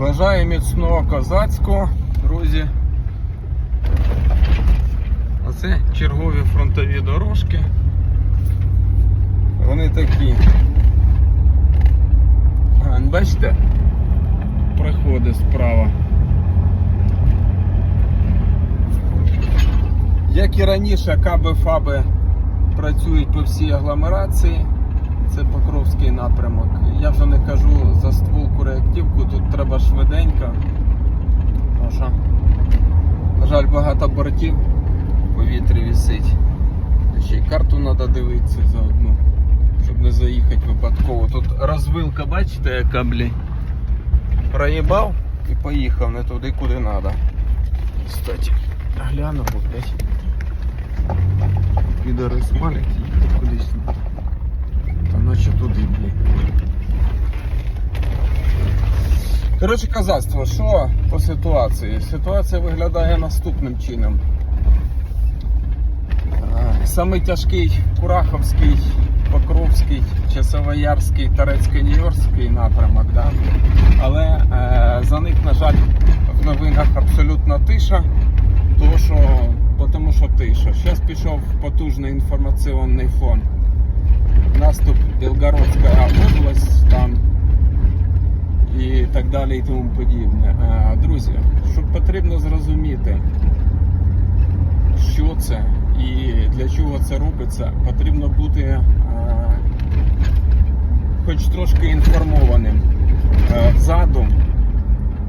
Бажаю міцного козацького, друзі. Оце чергові фронтові дорожки. Вони такі. А, бачите? Приходить справа. Як і раніше, каби фаби працюють по всій агломерації. Це Покровський напрямок. Я вже не кажу за стволку реактивку, тут треба швиденько. Тому що, на жаль, багато бортів в повітрі висить. Ще й карту треба дивитися заодно, щоб не заїхати випадково. Тут розвилка, бачите, яка блі. Проїбав і поїхав не туди, куди треба. Кстати, гляну, блядь. Підари спалять їхати кудись. Ночі туди, блін. Коротше, казацтво, що по ситуації? Ситуація виглядає наступним чином. Е, Самий тяжкий Кураховський, Покровський, Часовоярський, Тарецько-Нью-Йоркський напрямок, да? але е, за них, на жаль, в новинах абсолютно тиша, тому що, тому що тиша. Зараз пішов потужний інформаційний фон наступ Білгородська область там і так далі і тому подібне. Друзі, що потрібно зрозуміти, що це і для чого це робиться, потрібно бути хоч трошки інформованим. Задум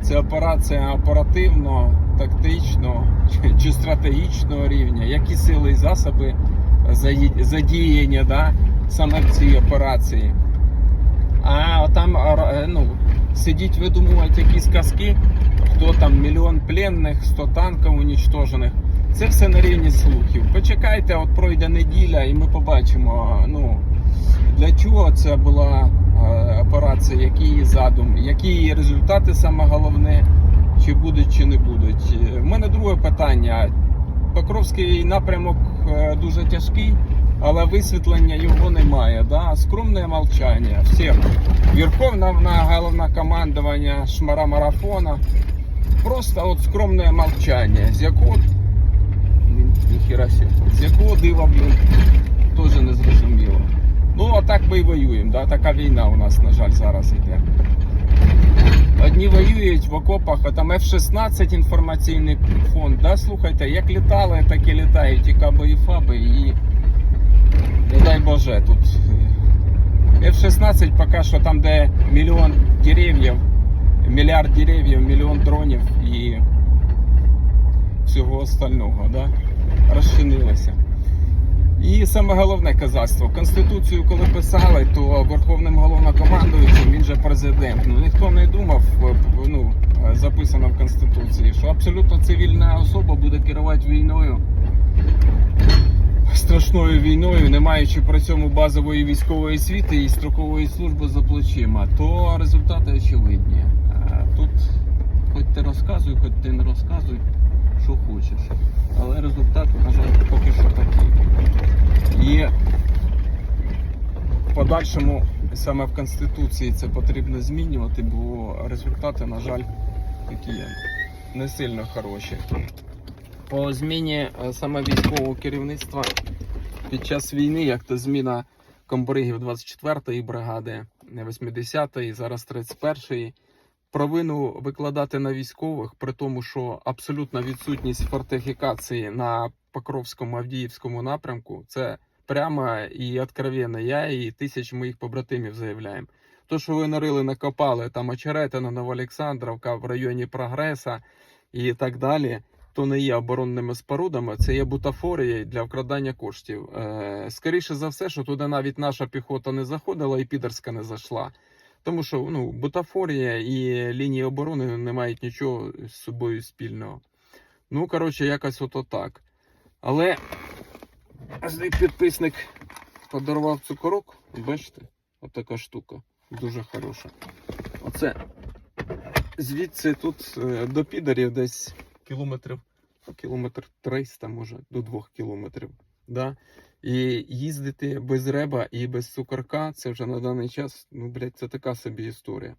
це операція оперативно, тактично чи- стратегічного рівня, які сили і засоби задіяні да, саме в цій операції. А там ну, сидіть, видумувати якісь казки, хто там мільйон пленних, 100 танків унічтожених. Це все на рівні слухів. Почекайте, от пройде неділя, і ми побачимо, ну, для чого це була е, операція, який її задум, які її результати саме головне, чи будуть, чи не будуть. У мене друге питання. Покровський напрямок е, дуже тяжкий, але висвітлення його немає. Да? Скромне мовчання. Всіх. Верховна головне командування шмара марафона. Просто от скромне мовчання, з якого з якого дива, теж не зрозуміло. Ну, а так ми і воюємо, да? така війна у нас, на жаль, зараз йде. Одні воюють в окопах, а там F-16 інформаційний фонд. Да? Слухайте, як літали, так і літають і каби, і фаби, і не дай Боже тут. е, F-16 поки що там, де мільйон дерев'їв, мільярд дерев'їв, мільйон дронів і всього остального, да? розчинилося. І саме головне казацтво. Конституцію, коли писали, то Верховним головнокомандуючим він же президент. Ну ніхто не думав, е, ну записано в Конституції, що абсолютно цивільна особа буде керувати війною. Страшною війною, не маючи при цьому базової військової освіти і строкової служби за плечима, то результати очевидні. Е, Тут хоч ти розказуй, хоч ти не розказуй, що хочеш. Але результат, на жаль, поки що такий. І в подальшому саме в Конституції це потрібно змінювати, бо результати, на жаль, такі є не сильно хороші. По зміні е, саме військового керівництва під час війни, як то зміна комбригів 24-ї бригади, 80-ї, зараз 31-ї, провину викладати на військових, при тому, що абсолютна відсутність фортифікації на Покровському Авдіївському напрямку це прямо і откровенно. Я і тисяч моїх побратимів заявляємо. То, що ви нарили, накопали там Очеретина, Новоолександровка в районі Прогреса і так далі, то не є оборонними спорудами, це є бутафорія для вкрадання коштів. Е, скоріше за все, що туди навіть наша піхота не заходила і підерська не зайшла. Тому що ну, бутафорія і лінії оборони не мають нічого з собою спільного. Ну, коротше, якось ото так. Але підписник подарував цукорок. Бачите, отака штука. Дуже хороша. Оце звідси тут е, до підарів десь кілометрів, кілометр 300, може, до 2 кілометрів. Да? І їздити без реба і без цукорка, це вже на даний час, ну, блядь, це така собі історія.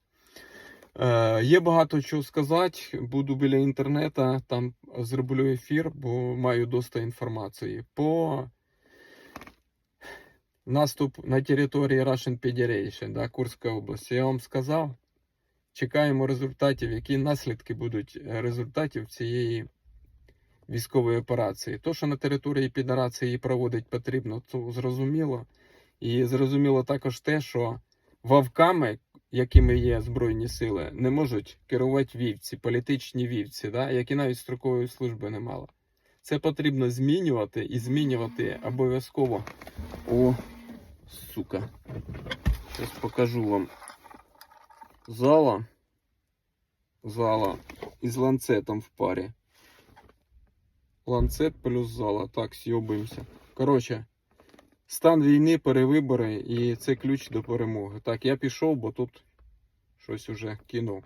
Е, є багато чого сказати. Буду біля інтернету, там зроблю ефір, бо маю доста інформації. По наступ на території Russian Federation, да, Курська область. Я вам сказав. Чекаємо результатів, які наслідки будуть е, результатів цієї військової операції. То, що на території Федерації її проводить потрібно, то зрозуміло. І зрозуміло також те, що вовками, якими є Збройні сили, не можуть керувати вівці, політичні вівці, да, які навіть строкової служби не мали. Це потрібно змінювати і змінювати обов'язково. О, сука. Зараз покажу вам зала. Зала із ланцетом в парі. Ланцет плюс зала. Так, сьобуємося. Коротше, стан війни, перевибори і це ключ до перемоги. Так, я пішов, бо тут щось уже кинув.